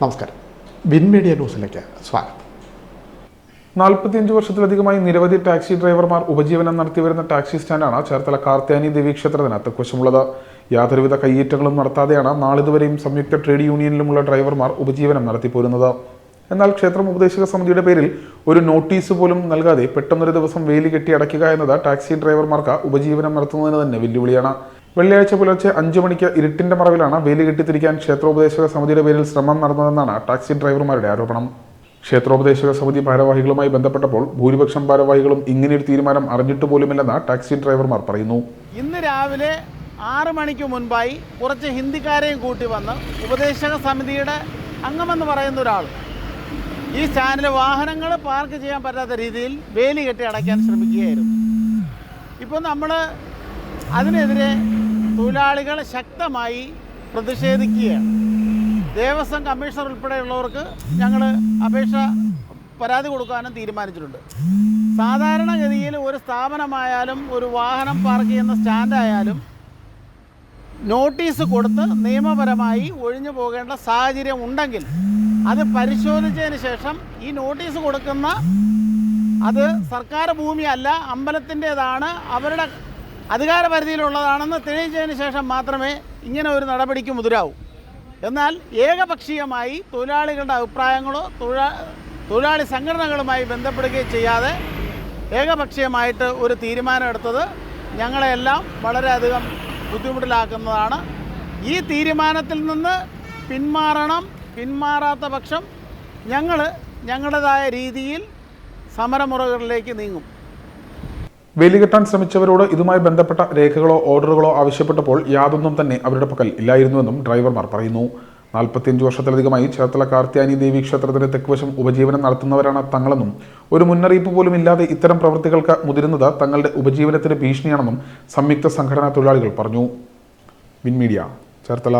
നമസ്കാരം. Win media ന്യൂസിലേക്ക് സ്വാഗതം. നാൽപ്പത്തിയഞ്ച് വർഷത്തിലധികമായി നിരവധി ടാക്സി ഡ്രൈവർമാർ ഉപജീവനം നടത്തി വരുന്ന ടാക്സി സ്റ്റാൻഡാണ് ചേർത്തല കാർത്യാനി ദേവി ക്ഷേത്രത്തിന് തെക്കുവശമുള്ളത് യാതൊരുവിധ കയ്യേറ്റങ്ങളും നടത്താതെയാണ് നാളിതുവരെയും സംയുക്ത ട്രേഡ് യൂണിയനിലുമുള്ള ഡ്രൈവർമാർ ഉപജീവനം നടത്തിപ്പോരുന്നത് എന്നാൽ ക്ഷേത്രം ഉപദേശക സമിതിയുടെ പേരിൽ ഒരു നോട്ടീസ് പോലും നൽകാതെ പെട്ടെന്നൊരു ദിവസം വേലി കെട്ടി അടയ്ക്കുക എന്നത് ടാക്സി ഡ്രൈവർമാർക്ക് ഉപജീവനം നടത്തുന്നതിന് തന്നെ വെല്ലുവിളിയാണ്. വെള്ളിയാഴ്ച പുലർച്ചെ അഞ്ചു മണിക്ക് ഇരുട്ടിന്റെ മറവിലാണ് വേലി കെട്ടിത്തിരിക്കാൻ ക്ഷേത്രോപദേശക സമിതിയുടെ പേരിൽ ശ്രമം നടന്നതെന്നാണ് ടാക്സി ഡ്രൈവർമാരുടെ ആരോപണം. ക്ഷേത്രോപദേശക സമിതി ഭാരവാഹികളുമായി ബന്ധപ്പെട്ടപ്പോൾ ഭൂരിപക്ഷം ഭാരവാഹികളും ഇങ്ങനെയൊരു തീരുമാനം അറിഞ്ഞിട്ട് പോലുമില്ലെന്ന് ടാക്സി ഡ്രൈവർമാർ പറയുന്നു. ഇന്ന് രാവിലെ ആറ് മണിക്ക് മുൻപായി കുറച്ച് ഹിന്ദിക്കാരെയും കൂട്ടി വന്ന് ഉപദേശക സമിതിയുടെ അംഗമെന്ന് പറയുന്ന ഒരാൾ ഈ ചാനൽ വാഹനങ്ങൾ പാർക്ക് ചെയ്യാൻ പറ്റാത്ത രീതിയിൽ വേലി കെട്ടി അടയ്ക്കാൻ ശ്രമിക്കുകയായിരുന്നു. ഇപ്പോൾ നമ്മൾ അതിനെതിരെ തൊഴിലാളികൾ ശക്തമായി പ്രതിഷേധിക്കുകയാണ്. ദേവസ്വം കമ്മീഷണർ ഉൾപ്പെടെയുള്ളവർക്ക് ഞങ്ങൾ അപേക്ഷ പരാതി കൊടുക്കാനും തീരുമാനിച്ചിട്ടുണ്ട്. സാധാരണഗതിയിൽ ഒരു സ്ഥാപനമായാലും ഒരു വാഹനം പാർക്ക് ചെയ്യുന്ന സ്റ്റാൻഡായാലും നോട്ടീസ് കൊടുത്ത് നിയമപരമായി ഒഴിഞ്ഞു പോകേണ്ട സാഹചര്യം ഉണ്ടെങ്കിൽ അത് പരിശോധിച്ചതിന് ശേഷം ഈ നോട്ടീസ് കൊടുക്കുന്ന അത് സർക്കാർ ഭൂമിയല്ല അമ്പലത്തിന്റെതാണ് അവരുടെ അധികാര പരിധിയിലുള്ളതാണെന്ന് തെളിയിച്ചതിന് ശേഷം മാത്രമേ ഇങ്ങനെ ഒരു നടപടിക്ക് മുതിരാവൂ. എന്നാൽ ഏകപക്ഷീയമായി തൊഴിലാളികളുടെ അഭിപ്രായങ്ങളോ തൊഴിലാ തൊഴിലാളി സംഘടനകളുമായി ബന്ധപ്പെടുകയും ചെയ്യാതെ ഏകപക്ഷീയമായിട്ട് ഒരു തീരുമാനമെടുത്തത് ഞങ്ങളെല്ലാം വളരെയധികം ബുദ്ധിമുട്ടിലാക്കുന്നതാണ്. ഈ തീരുമാനത്തിൽ നിന്ന് പിന്മാറണം പിന്മാറാത്ത പക്ഷം ഞങ്ങൾ ഞങ്ങളുടേതായ രീതിയിൽ സമരമുറകളിലേക്ക് നീങ്ങും. വേലി കെട്ടാൻ ശ്രമിച്ചവരോട് ഇതുമായി ബന്ധപ്പെട്ട രേഖകളോ ഓർഡറുകളോ ആവശ്യപ്പെട്ടപ്പോൾ യാതൊന്നും തന്നെ അവരുടെ പക്കൽ ഇല്ലായിരുന്നുവെന്നും ഡ്രൈവർമാർ പറയുന്നു. നാൽപ്പത്തിയഞ്ച് വർഷത്തിലധികമായി ചേർത്തല കാർത്യാനി ദേവി ക്ഷേത്രത്തിന്റെ തെക്കുവശം ഉപജീവനം നടത്തുന്നവരാണ് തങ്ങളെന്നും ഒരു മുന്നറിയിപ്പ് പോലും ഇല്ലാതെ ഇത്തരം പ്രവൃത്തികൾക്ക് മുതിരുന്നത് തങ്ങളുടെ ഉപജീവനത്തിന് ഭീഷണിയാണെന്നും സംയുക്ത സംഘടനാ തൊഴിലാളികൾ പറഞ്ഞു. Win media Cherthala.